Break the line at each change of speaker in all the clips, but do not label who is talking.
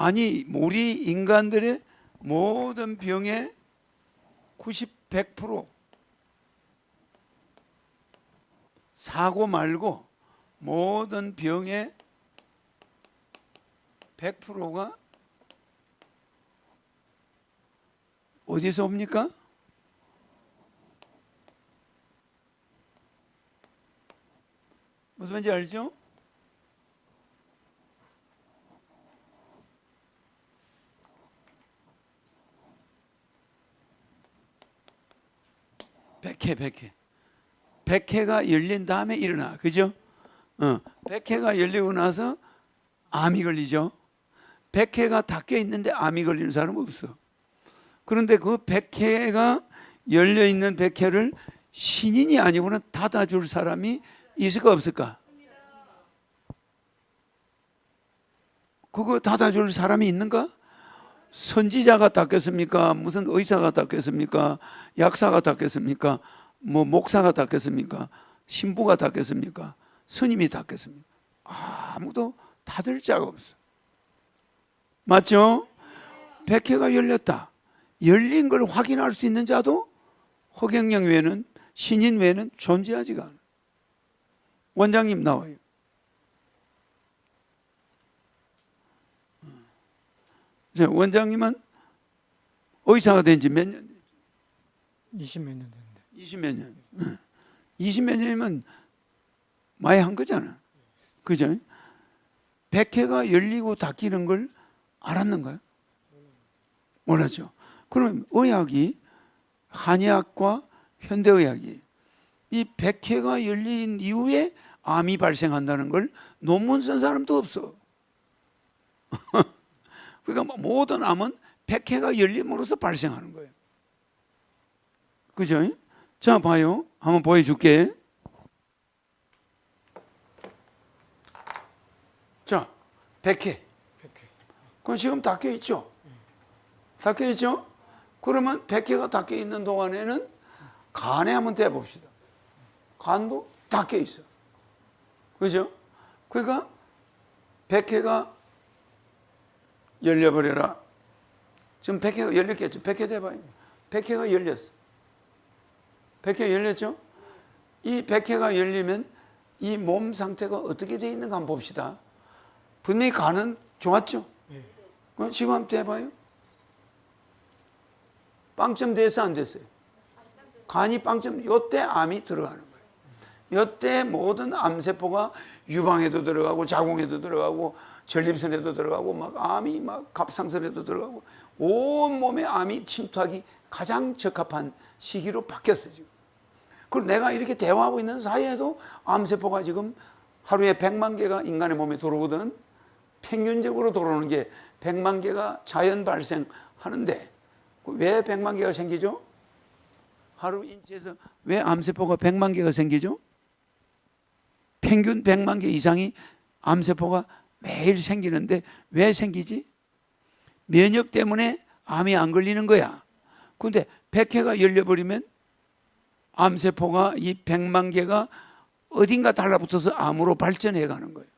아니 우리 인간들의 모든 병의 90, 100% 사고 말고 모든 병의 100%가 어디서 옵니까? 무슨 말인지 알죠? 백회 백회 백회가 열린 다음에 일어나 그죠? 어, 백회가 열리고 나서 암이 걸리죠. 백회가 닫혀 있는데 암이 걸리는 사람은 없어. 그런데 그 백회가 열려 있는 백회를 신인이 아니고는 닫아줄 사람이 있을까 없을까? 그거 닫아줄 사람이 있는가? 선지자가 닫겠습니까? 무슨 의사가 닫겠습니까? 약사가 닫겠습니까? 뭐 목사가 닫겠습니까? 신부가 닫겠습니까? 스님이 닫겠습니까? 아무도 닫을 자가 없어. 맞죠? 백회가 열렸다. 열린 걸 확인할 수 있는 자도 허경영 외에는 신인 외에는 존재하지가 않아. 원장님 나와요. 자, 원장님은 의사가 된 지 몇 년?
20 몇 년 됐는데
20 몇 년. 20 몇 년이면 많이 한 거잖아. 그죠? 백회가 열리고 닫히는 걸 알았는가요? 몰랐죠. 그럼 의학이 한의학과 현대의학이 이 백회가 열린 이후에 암이 발생한다는 걸 논문 쓴 사람도 없어. 그러니까 모든 암은 백회가 열림으로써 발생하는 거예요. 그죠? 자, 봐요. 한번 보여줄게. 자, 백회. 그럼 지금 닫혀 있죠? 닫혀 있죠? 그러면 백회가 닫혀 있는 동안에는 간에 한번 대봅시다. 간도 닫혀 있어. 그죠? 그러니까 백회가 열려버려라. 지금 백회가 열렸겠죠? 백회 대봐요. 백회가 열렸어. 백회 열렸죠? 이 백회가 열리면 이 몸 상태가 어떻게 되어 있는가 한번 봅시다. 분명히 간은 좋았죠?
예.
그럼 지금 한번 대봐요. 빵점 됐어 안 됐어요? 간이 빵점 요때 암이 들어가는 거예요. 요때 모든 암세포가 유방에도 들어가고 자궁에도 들어가고 전립선에도 들어가고 막 암이 막 갑상선에도 들어가고 온 몸에 암이 침투하기 가장 적합한 시기로 바뀌었어요 지금. 그리고 내가 이렇게 대화하고 있는 사이에도 암세포가 지금 하루에 100만 개가 인간의 몸에 들어오거든. 평균적으로 들어오는 게 100만 개가 자연 발생하는데 왜 100만 개가 생기죠? 하루 인체에서 왜 암세포가 100만 개가 생기죠? 평균 100만 개 이상이 암세포가 매일 생기는데 왜 생기지? 면역 때문에 암이 안 걸리는 거야. 근데 100회가 열려버리면 암세포가 이 100만 개가 어딘가 달라붙어서 암으로 발전해 가는 거예요.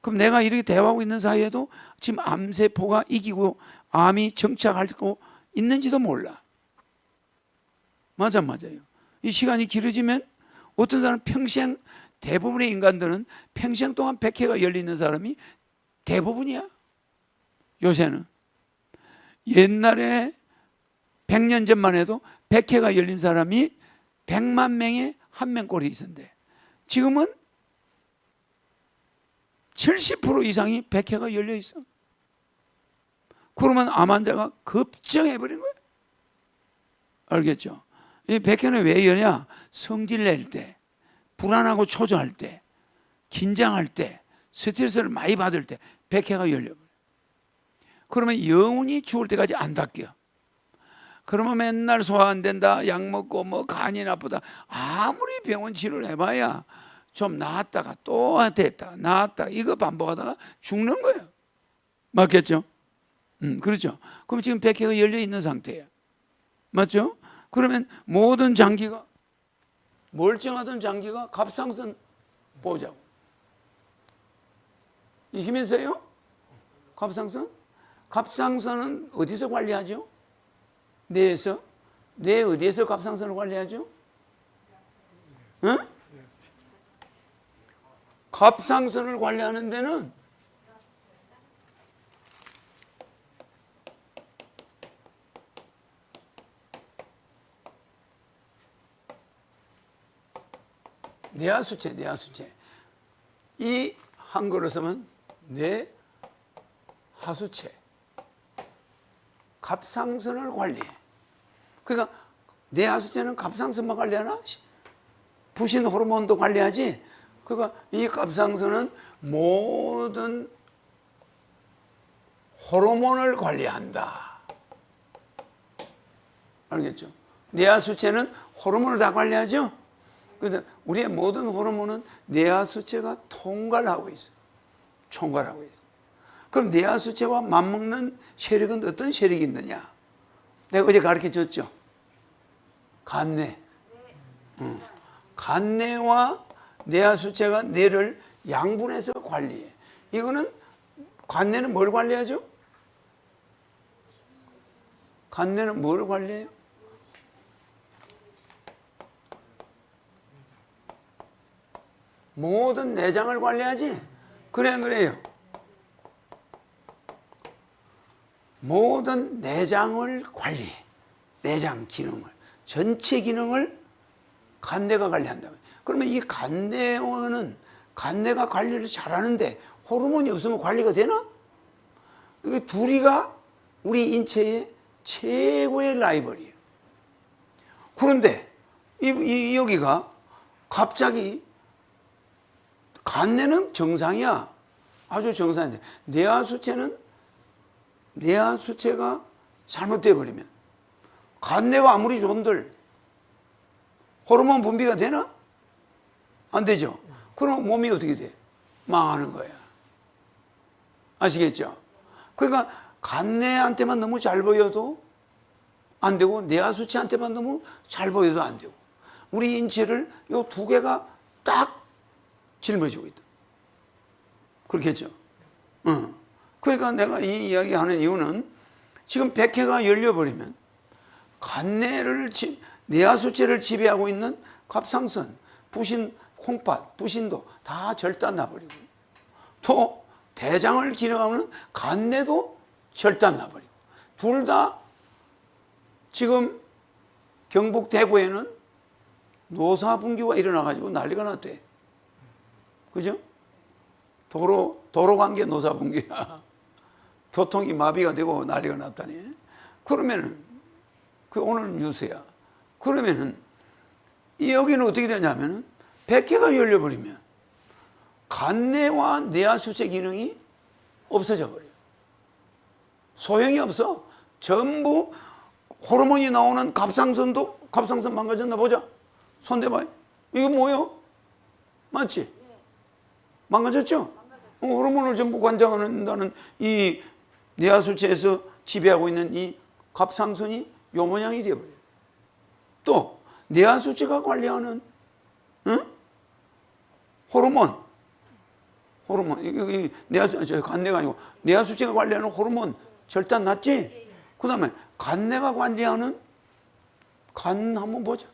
그럼 내가 이렇게 대화하고 있는 사이에도 지금 암세포가 이기고 암이 정착하고 있는지도 몰라. 맞아, 맞아요. 이 시간이 길어지면 어떤 사람 평생 대부분의 인간들은 평생 동안 백회가 열리는 사람이 대부분이야. 요새는 옛날에 100년 전만 해도 백회가 열린 사람이 100만 명에 한 명꼴이 있었는데 지금은 70% 이상이 백회가 열려 있어. 그러면 암 환자가 급증해 버린 거예요. 알겠죠? 이 백회는 왜 열냐? 성질 낼 때, 불안하고 초조할 때, 긴장할 때, 스트레스를 많이 받을 때 백회가 열려버려. 그러면 영원히 죽을 때까지 안 닦여. 그러면 맨날 소화 안 된다, 약 먹고 뭐 간이 나쁘다. 아무리 병원 치료를 해봐야 좀 나았다가 또 됐다, 나았다 이거 반복하다가 죽는 거예요. 맞겠죠? 음, 그렇죠. 그럼 지금 백회가 열려 있는 상태예요. 맞죠? 그러면 모든 장기가 멀쩡하던 장기가 갑상선 보자고. 이 힘이 세요? 갑상선? 갑상선은 어디서 관리하죠? 뇌에서? 뇌 어디에서 갑상선을 관리하죠? 응? 갑상선을 관리하는 데는 뇌하수체, 뇌하수체. 이 한글로 쓰면 뇌하수체. 갑상선을 관리해. 그러니까 뇌하수체는 갑상선만 관리하나? 부신 호르몬도 관리하지. 그러니까 이 갑상선은 모든 호르몬을 관리한다. 알겠죠? 뇌하수체는 호르몬을 다 관리하죠? 그래서 우리의 모든 호르몬은 뇌하수체가 통괄하고 있어요. 총괄하고 있어요. 그럼 뇌하수체와 맞먹는 세력은 어떤 세력이 있느냐? 내가 어제 가르쳐 줬죠? 간내. 응. 간내와 뇌하수체가 뇌를 양분해서 관리해. 이거는 간내는 뭘 관리하죠? 간내는 뭘 관리해요? 모든 내장을 관리하지? 그래, 안 그래요? 모든 내장을 관리해. 내장 기능을. 전체 기능을 간내가 관리한다. 그러면 이 간내는 간내가 관리를 잘하는데 호르몬이 없으면 관리가 되나? 이게 둘이가 우리 인체의 최고의 라이벌이에요. 그런데 이, 이 여기가 갑자기 간내는 정상이야. 아주 정상인데 뇌하수체는 뇌하수체가 잘못돼 버리면 간내가 아무리 좋은들 호르몬 분비가 되나? 안 되죠. 그럼 몸이 어떻게 돼? 망하는 거야. 아시겠죠? 그러니까 간내한테만 너무 잘 보여도 안 되고 뇌하수체한테만 너무 잘 보여도 안 되고 우리 인체를 요 두 개가 딱 짊어지고 있다. 그렇겠죠? 응. 그러니까 내가 이 이야기 하는 이유는 지금 백회가 열려버리면 간내를, 지- 뇌하수체를 지배하고 있는 갑상선, 부신, 콩팥, 부신도 다 절단 나버리고 또 대장을 기능하는 간내도 절단 나버리고 둘 다 지금 경북 대구에는 노사분규가 일어나가지고 난리가 났대. 그죠? 도로, 도로 관계 노사분규야. 교통이 마비가 되고 난리가 났다니. 그러면은, 그 오늘 뉴스야. 그러면은, 이 여기는 어떻게 되냐면은, 백회가 열려버리면, 간내와 뇌하수체 기능이 없어져 버려요. 소용이 없어. 전부 호르몬이 나오는 갑상선도 갑상선 망가졌나 보자. 손 대봐요. 이거 뭐예요? 맞지? 망가졌죠? 어, 호르몬을 전부 관장한다는 이 뇌하수체에서 지배하고 있는 이 갑상선이 요 모양이 되어버려요. 또 뇌하수체가 관리하는 응? 호르몬 호르몬 여기 뇌하수 저 간내가 아니고 뇌하수체가 관리하는 호르몬 절단 났지? 그 다음에 간내가 관리하는 간 한번 보자.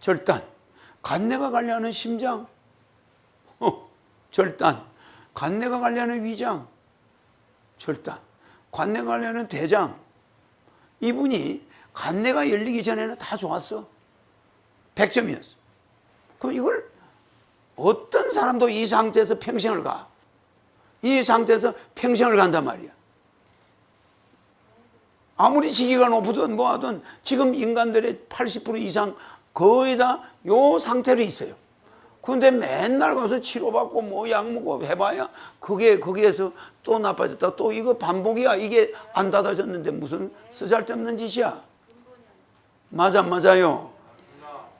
절단. 간내가 관리하는 심장. 어, 절단. 간내가 관리하는 위장. 절단. 간내가 관리하는 대장. 이분이 간내가 열리기 전에는 다 좋았어. 100점이었어. 그럼 이걸 어떤 사람도 이 상태에서 평생을 가. 이 상태에서 평생을 간단 말이야. 아무리 지기가 높든 뭐하든 지금 인간들의 80% 이상 거의 다 요 상태로 있어요. 근데 맨날 가서 치료받고 뭐 약 먹고 해봐야 그게 거기에서 또 나빠졌다. 또 이거 반복이야. 이게 안 닫아졌는데 무슨 쓰잘데없는 짓이야. 맞아, 안 맞아요.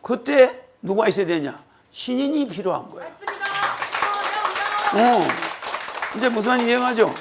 그때 누가 있어야 되냐? 신인이 필요한 거야.
어, 네,
어. 이제 무슨 이해가죠?